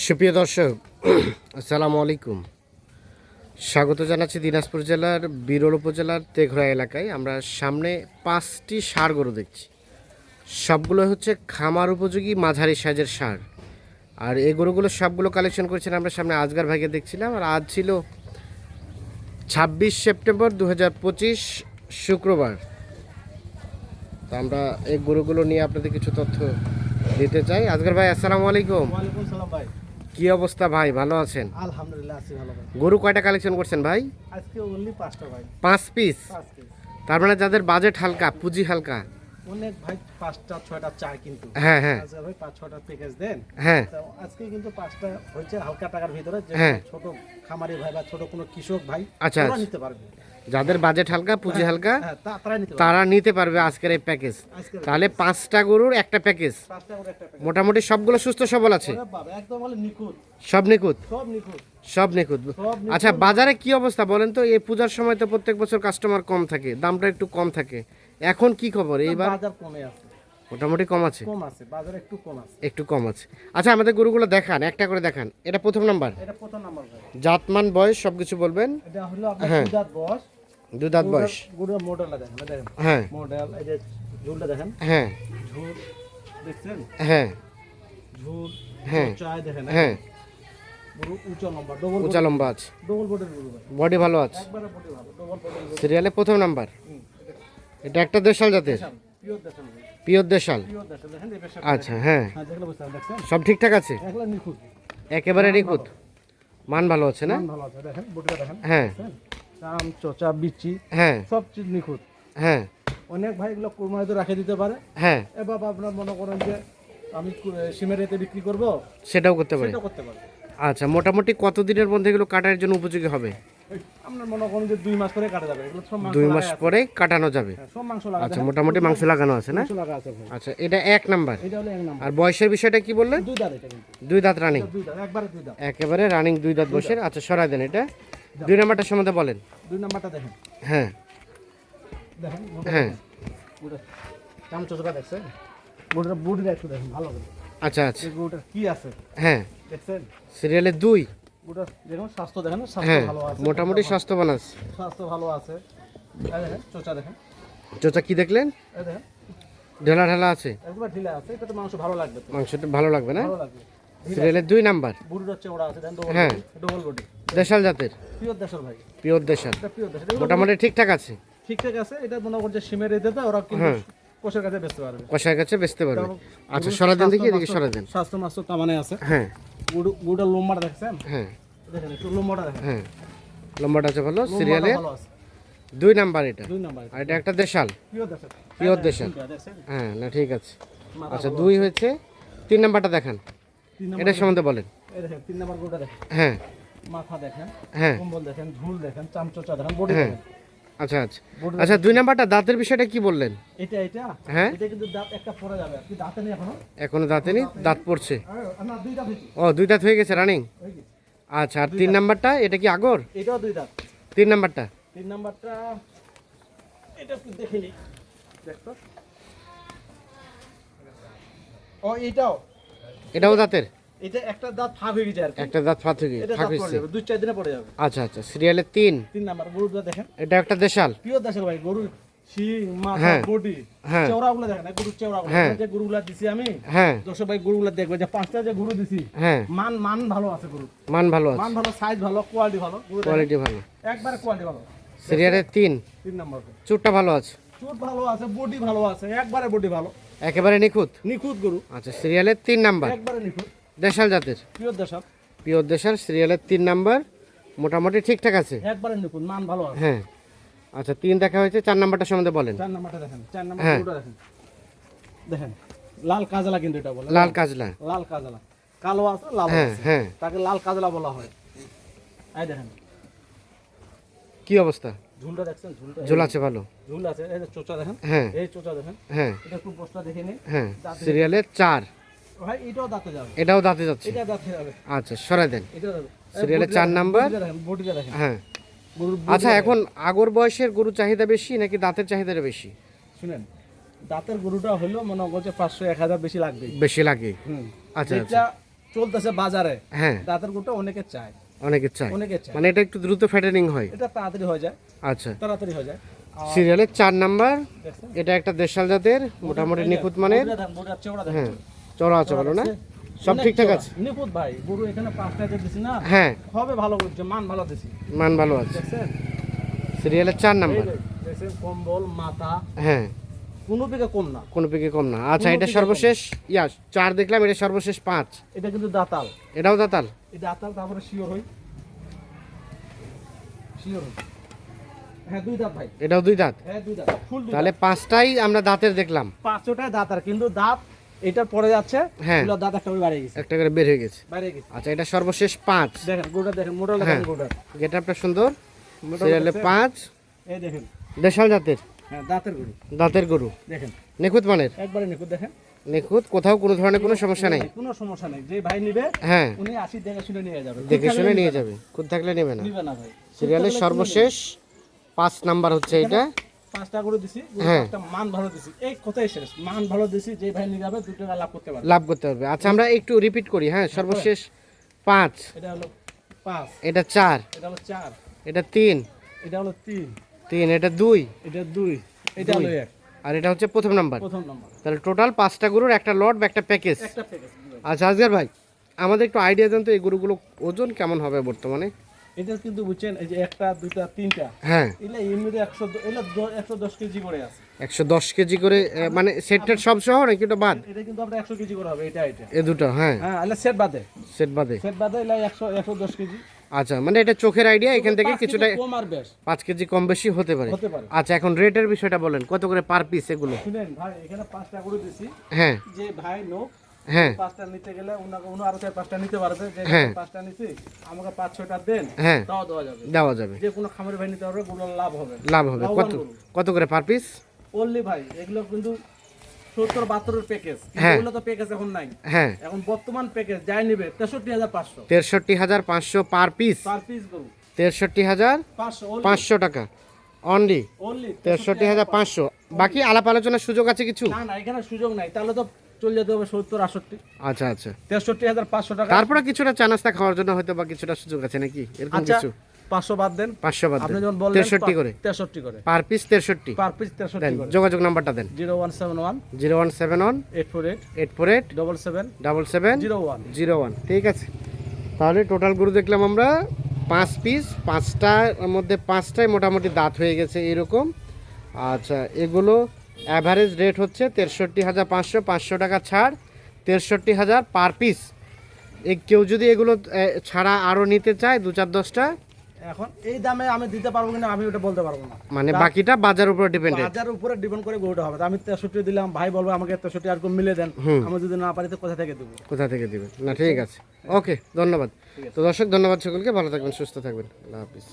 সুপ্রিয় দর্শক, আসসালামু আলাইকুম। স্বাগত জানাচ্ছি দিনাজপুর জেলার, বিরল উপজেলার তেঘরা এলাকায়। আমরা সামনে পাঁচটি সার গরু দেখছি। সবগুলো হচ্ছে খামার উপযোগী মাঝারি সাইজের সার। আর এই গরুগুলো সবগুলো কালেকশন করেছেন আমরা সামনে আজগার ভাগে দেখছিলাম। আর আজ ছিল ছাব্বিশ সেপ্টেম্বর দু হাজার পঁচিশ শুক্রবার। তো আমরা এই গরুগুলো নিয়ে আপনাদের কিছু তথ্য দিতে চাই। আজগর ভাই আসসালামু আলাইকুম। ওয়ালাইকুম সালাম ভাই। কি অবস্থা ভাই? ভালো আছেন? আলহামদুলিল্লাহ আছি ভালো ভাই। গরু কয়টা কালেকশন করছেন ভাই? আজকে অনলি 5টা ভাই। 5 পিস পাঁচ পিস তার মানে যাদের বাজেট হালকা পুঁজি হালকা অনেক ভাই পাঁচটা ছয়টা চায় কিন্তু। হ্যাঁ হ্যাঁ। আজকে ভাই পাঁচ ছয়টা প্যাকেজ দেন। হ্যাঁ। আজকে কিন্তু পাঁচটা হচ্ছে হালকা টাকার ভিতরে হ্যাঁ। ছোট খামারি ভাই বা ছোট কোনো কৃষক ভাই আচ্ছা, আচ্ছা। নিতে পারবে। যাদের বাজেট হালকা পুঁজি হালকা হ্যাঁ তারা নিতে পারবে আজকের এই প্যাকেজ তাহলে পাঁচটা গরুর একটা প্যাকেজ মোটামুটি সবগুলো সুস্থ সবল আছে? সব নিখুঁত? সব নিখুঁত। আচ্ছা বাজারে কি অবস্থা বলেন তো? এই পূজার সময় তো প্রত্যেক বছর কাস্টমার কম থাকে দামটা একটু কম থাকে। এখন কি খবর? এইবার বাজার কমে আছে। মোটামুটি কম আছে? কম আছে বাজার একটু কম আছে। একটু কম আছে। আচ্ছা আমাদের গরুগুলো দেখান একটা করে দেখান। এটা প্রথম নাম্বার? এটা প্রথম নাম্বার ভাই। জাতমান বয়স সব কিছু বলবেন? এটা হলো আপনার হ্যাঁ। দুধাত বয়স। দুধাত বয়স। গুড়ের মডেলটা দেখেন দেখেন। হ্যাঁ। মডেল এই যে ঝুলটা দেখেন। হ্যাঁ। ঝুল দেখছেন? হ্যাঁ। ঝুল হ্যাঁ। চায় দেখেন হ্যাঁ। উঁচা লম্বা ডবল আছে। বডি ভালো আছে। সিরিয়ালে প্রথম নাম্বার। এটা একটা দেশাল জাতের? পিওর দেশাল আচ্ছা হ্যাঁ। হ্যাঁ সব ঠিকঠাক আছে? একেবারে নিখুঁত? মান ভালো আছে না? হ্যাঁ? চাম চচা বিচি হ্যাঁ। সব চিজ নিখুঁত। হ্যাঁ। অনেক ভাই এগুলো কোরবানিতে রাখে দিতে পারে। হ্যাঁ। এ বাবা আপনার মনে করেন যে আমি কু- সিমের এতে বিক্রি করব? সেটাও করতে পারে। সেটা করতে পারে আচ্ছা মোটামুটি কতদিনের মধ্যে এগুলো কাটার জন্য উপযোগী হবে? আপনার মনে করেন যে দুই মাস পরে কাটা যাবে। এগুলো সব মাংস দুই মাস লাগাই আছে। পরে কাটানো যাবে? হ্যাঁ, সব মাংস লাগা আচ্ছা মোটামুটি মাংস লাগানো আছে না? মাংস লাগা আছে ভাই। আচ্ছা এটা এক নাম্বার। এটা হলো এক নাম্বার। আর বয়সের বিষয়টা কি বললেন? দুই দাঁত এটা কিন্তু। দুই দাঁত রানিং দুই দাঁত একবারে দুই দাঁত। একেবারে রানিং দুই দাঁত বয়সের। আচ্ছা সরাই দেন এটা। দুই নাম্বারটার সম্বন্ধে বলেন। দুই নাম্বারটা দেখেন। হ্যাঁ। দেখেন হ্যাঁ। চাম চোচকা দেখছেন? গরুটা বডিটা একটু দেখেন ভালো করে। আচ্ছা আচ্ছা। এই গরুটার কি আছে? হ্যাঁ। দেখছেন? সিরিয়ালে দুই। দেখুন স্বাস্থ্য দেখেন স্বাস্থ্য হ্যাঁ ভালো আছে। মোটামুটি স্বাস্থ্যবান আছে। স্বাস্থ্য ভালো আছে। দেখেন চোচা দেখেন। চোচা কি দেখলেন? দেখেন। ঢেলা ঢেলা আছে। একবার ঢিলা আছে এটা তো মাংস ভালো লাগবে মাংসটা ভালো লাগবে না? ভালো লাগবে। সিরিয়ালের দুই নাম্বার। বুড়িটা চেওড়া আছে হ্যাঁ। Body double body. দেশাল জাতের। পিওর দেশের ভাই। পিওর দেশাল। পিওর মোটামুটি ঠিকঠাক আছে। ঠিকঠাক আছে এটা মনে করছে সিমের এতে ওরা কিন্তু হ্যাঁ। কোষের কাছে বেচতে পারবে। কষার কাছে বেচতে পারবে। আচ্ছা সরা দেন দেখি এদিকে সরা দেন স্বাস্থ্য মাস্ত তামানে আছে। হ্যাঁ। গুড় গুড়ের লোমবার দেখছেন? হ্যাঁ। দেখেন একটু লোমবাটা দেখেন। হ্যাঁ। লম্বাটা আছে ভালো লোমবাটা আছে। দুই নাম্বার এটা। দুই নাম্বার আর এটা একটা দেশাল। পিওর দেশের পিওর দেশাল। হ্যাঁ না ঠিক আছে। আচ্ছা দুই হয়েছে। তিন নাম্বারটা দেখান। এটা সম্বন্ধে বলেন। এই দেখেন তিন নাম্বার গরুটা দেখেন। হ্যাঁ। মাথা দেখেন হ্যাঁ। কম্বল দেখেন ঝুল দেখেন চামচোচা দেখেন বডি হ্যাঁ। দেখেন। আচ্ছা আচ্ছা। আচ্ছা দুই নাম্বারটা দাঁতের বিষয়টা কি বললেন? এটা এটা? হ্যাঁ। এটা কিন্তু দাঁত একটা পড়ে যাবে। কি দাঁতে নেই এখনও? এখনও দাঁতে নি দাঁত পড়ছে। না দুই দাঁত হয়েছে। ও দুই দাঁত হয়ে গেছে রানিং আচ্ছা আর তিন নাম্বারটা এটা কি আগর? এটাও দুই দাঁত। তিন নাম্বারটা? তিন নাম্বারটা এটা একটু দেখে নিই। দেখতো ও এটাও। এটাও দাঁতের? এটা একটা দাঁত ফাঁক হয়ে গেছে আর একটা দাঁত ফাত হয়ে গেছে ফাঁক হয়েছে। দুই চার দিনে পড়ে যাবে। আচ্ছা আচ্ছা সিরিয়ালের তিন। তিন নাম্বার গরুটা দেখেন। এটা একটা দেশাল। পিওর দেশের ভাই গরুর শিং মাথা। বডি। চেওড়াগুলো দেখেন গরুর চেওড়াগুলো। যে গরুগুলা দিছি আমি দর্শক ভাই গরুগুলা দেখবে যে পাঁচটা যে গরু দিছি মান মান ভালো আছে গরু মান ভালো আছে। মান ভালো সাইজ ভালো কোয়ালিটি ভালো। কোয়ালিটি ভালো। একবারে কোয়ালিটি ভালো। সিরিয়ালের তিন। তিন নাম্বার চুটটা ভালো আছে? চোট ভালো আছে বডি ভালো আছে একবারে বডি ভালো। একেবারে নিখুঁত? নিখুঁত গরু। আচ্ছা সিরিয়ালের তিন নাম্বার। একবারে নিখুঁত। দেশাল জাতের। পিওর দেশাল। পিওর দেশাল সিরিয়ালের তিন নাম্বার মোটামুটি ঠিকঠাক আছে। একবারে নিখুঁত মান ভালো আছে। হ্যাঁ। আচ্ছা তিন দেখা হয়েছে চার নাম্বারটা সম্বন্ধে বলেন। চার নাম্বারটা দেখেন চার নাম্বার হ্যাঁ। দেখেন। দেখেন লাল কাজলা কিন্তু এটা বলে। লাল কাজলা। লাল কাজলা। কালো আছে লাল হ্যাঁ আছে। হ্যাঁ। তাকে লাল কাজলা বলা হয়। এই দেখেন। কি অবস্থা? ঝুলটা দেখছেন? ঝুলটা ঝোল আছে ভালো। ঝুল আছে এই চোচা দেখেন। হ্যাঁ। এই চোচা দেখেন। হ্যাঁ। এটা একটু পোস্টটা দেখে নিন। হ্যাঁ। সিরিয়ালের চার। ভাই এটাও দাঁতে যাবে। এটাও দাঁতে যাচ্ছে? এটা দাঁতে যাবে। আচ্ছা সরাই দেন। এটা যাবে। সিরিয়ালের চার নাম্বার? দেখেন হ্যাঁ। আচ্ছা এখন আগর বয়সের গরু চাহিদা বেশি নাকি দাঁতের চাহিদাটা বেশি? শুনেন দাঁতের গরুটা হলো মনে করছে পাঁচশো এক হাজার বেশি লাগবে। বেশি লাগে? আচ্ছা আচ্ছা। এটা চলতেছে বাজারে হ্যাঁ। দাঁতের গরুটা অনেকে চায়। অনেকে চায়। অনেকে চায়। মানে এটা একটু দ্রুত ফ্যাটেনিং হয়। এটা তাড়াতাড়ি হয়ে যায়। আচ্ছা। তাড়াতাড়ি হয়ে যায়। সিরিয়ালের চার নাম্বার এটা একটা দেশাল জাতের মোটামুটি নিখুঁত মানের। হ্যাঁ। চড়া আছে ভালো না? সব ঠিকঠাক আছে? নিখুঁত ভাই গরু এখানে পাঁচটা যে দিছি না? হ্যাঁ। হবে ভালো করছে মান ভালো দিছি। মান ভালো আছে। সিরিয়ালের চার নাম্বার। কম্বল মাথা। হ্যাঁ। কোনো দিকে কম না। কোনো পিকে কম না। আচ্ছা এটা সর্বশেষ? ইয়া চার দেখলাম এটা সর্বশেষ পাঁচ। এটা কিন্তু দাতাল। এটাও দাতাল? এই দাতাল তারপরে শিওর হই। শিওর হই। হ্যাঁ দুই দাঁত ভাই। এটাও দুই দাঁত? হ্যাঁ দুই দাঁত। ফুল তাহলে পাঁচটাই আমরা দাঁতের দেখলাম। পাঁচটায় দাঁত আর কিন্তু দাঁত এটার পরে যাচ্ছে হ্যাঁ। দাঁত একটা করে গেছে। একটা করে বের হয়ে গেছে। বাইরে গেছে। আচ্ছা এটা সর্বশেষ পাঁচ। দেখেন গোটা দেখেন মোটা হ্যাঁ। দেখেন গোটা। গেট আপটা সুন্দর। সিরিয়ালে পাঁচ। এই দেখেন। দেশাল জাতের। হ্যাঁ দাঁতের গরু। দাঁতের গরু। দেখেন। নিখুঁত মানের? একবারে নিখুঁত দেখেন। নিখুঁত কোথাও কোনো ধরনের কোনো সমস্যা নেই। কোনো সমস্যা নেই। যে ভাই নিবে হ্যাঁ। উনি আসি দেখে শুনে নিয়ে যাবে। দেখে শুনে নিয়ে যাবে। খুদ থাকলে নেবে না। নিবে না ভাই। সিরিয়ালের সর্বশেষ পাঁচ নাম্বার হচ্ছে এটা পাঁচটা করে দিছি হ্যাঁ। একটা মান ভালো দিছি। এই কথাই শেষ। মান ভালো দিছি যে ভাই নিয়ে যাবে টাকা লাভ করতে পারবে। লাভ করতে হবে আচ্ছা আমরা একটু রিপিট করি হ্যাঁ সর্বশেষ পাঁচ। এটা হলো পাঁচ। এটা চার। এটা হলো চার। এটা তিন। এটা হলো তিন। তিন এটা দুই। এটা দুই। এটা হলো এক। আর এটা হচ্ছে প্রথম নাম্বার। প্রথম নম্বর। তাহলে টোটাল পাঁচটা গরুর একটা লট বা একটা প্যাকেজ একটা প্যাকেজ আচ্ছা আজকের ভাই আমাদের একটু আইডিয়া দেন তো এই গরুগুলো ওজন কেমন হবে বর্তমানে? এটা কিন্তু বুঝছেন এই যে একটা দুইটা তিনটা হ্যাঁ। এগুলো এমনিতে একশো এগুলো একশো দশ কেজি করে আছে। একশো দশ কেজি করে মানে সেটটের সব সহ নাকি ওটা বাদ? এটা কিন্তু আপনার একশো কেজি করে হবে এটা এটা। এ দুটো হ্যাঁ। হ্যাঁ এগুলো সেট বাদে। সেট বাদে। সেট বাদে এগুলো একশো একশো দশ কেজি। আচ্ছা মানে এটা চোখের আইডিয়া এখান থেকে কিছুটা কম আর বেশ। পাঁচ কেজি কম বেশি হতে পারে। আচ্ছা এখন রেটের বিষয়টা বলেন কত করে পার পিস এগুলো? শুনেন ভাই এখানে পাঁচটা করে দিছি। হ্যাঁ। যে ভাই লোক হ্যাঁ। পাঁচটা নিতে গেলে উনাকে উনি আরও চার পাঁচটা নিতে পারবে। যে হ্যাঁ। পাঁচটা নিছি আমাকে পাঁচ ছয়টা দেন হ্যাঁ। তাও দেওয়া যাবে। দেওয়া যাবে। যে কোনো খামারে ভাই নিতে পারবে গুলো লাভ হবে। লাভ হবে। কত কত করে পার পিস ভাই এগুলো কিন্তু সত্তর বাহাত্তরের প্যাকেজ। এগুলো তো প্যাকেজ এখন নাই। হ্যাঁ। এখন বর্তমান প্যাকেজ যাই নিবে তেষট্টি হাজার পাঁচশো। তেষট্টি হাজার পাঁচশো পার পিস পার পিস গরু তেষট্টি হাজার পাঁচশো পাঁচশো টাকা। অনলি অনলি তেষট্টি হাজার পাঁচশো। বাকি আলাপ আলোচনার সুযোগ আছে কিছু? না না এখানে সুযোগ নাই। তাহলে তো চলে যেতে হবে সত্তর আটষট্টি। আচ্ছা আচ্ছা। তেষট্টি হাজার পাঁচশো টাকা। তারপরে কিছুটা চা নাস্তা খাওয়ার জন্য হয়তো বা কিছুটা সুযোগ আছে নাকি? এরকম আচ্ছা কিছু? পাঁচশো বাদ দেন। পাঁচশো বাদ আপনি। যেমন বললেন তেষট্টি করে? তেষটটি করে। পার পিস তেষট্টি? পার পিস তেষট্টি যোগাযোগ নাম্বারটা দেন। Zero one seven one. Zero one seven one. Eight four eight. Eight four eight. Double seven. Double seven. Zero one. Zero one. ঠিক আছে। তাহলে টোটাল গরু দেখলাম আমরা পাঁচ পিস পাঁচটার মধ্যে পাঁচটায় মোটামুটি দাঁত হয়ে গেছে এরকম। আচ্ছা এগুলো অ্যাভারেজ রেট হচ্ছে তেষট্টি হাজার পাঁচশো পাঁচশো টাকা ছাড় তেষট্টি হাজার পার পিস এ কেউ যদি এগুলো ছাড়া আরও নিতে চায় দু চার দশটা। এখন এই দামে আমি দিতে পারব কিনা আমি ওটা বলতে পারব না। মানে বাকিটা বাজার উপর ডিপেন্ডেন্ট বাজার উপরে ডিপেন্ড করে গরুটা হবে। আমি তেষট্টি দিলাম ভাই বলব আমাকে তেষট্টি আর কম মিলে দেন। আমি যদি না পারি তো কোথা থেকে দেবো? কোথা থেকে দিবেন? না ঠিক আছে। ওকে ধন্যবাদ। তো দর্শক ধন্যবাদ সকলকে। ভালো থাকবেন সুস্থ থাকবেন। আল্লাহ হাফিজ।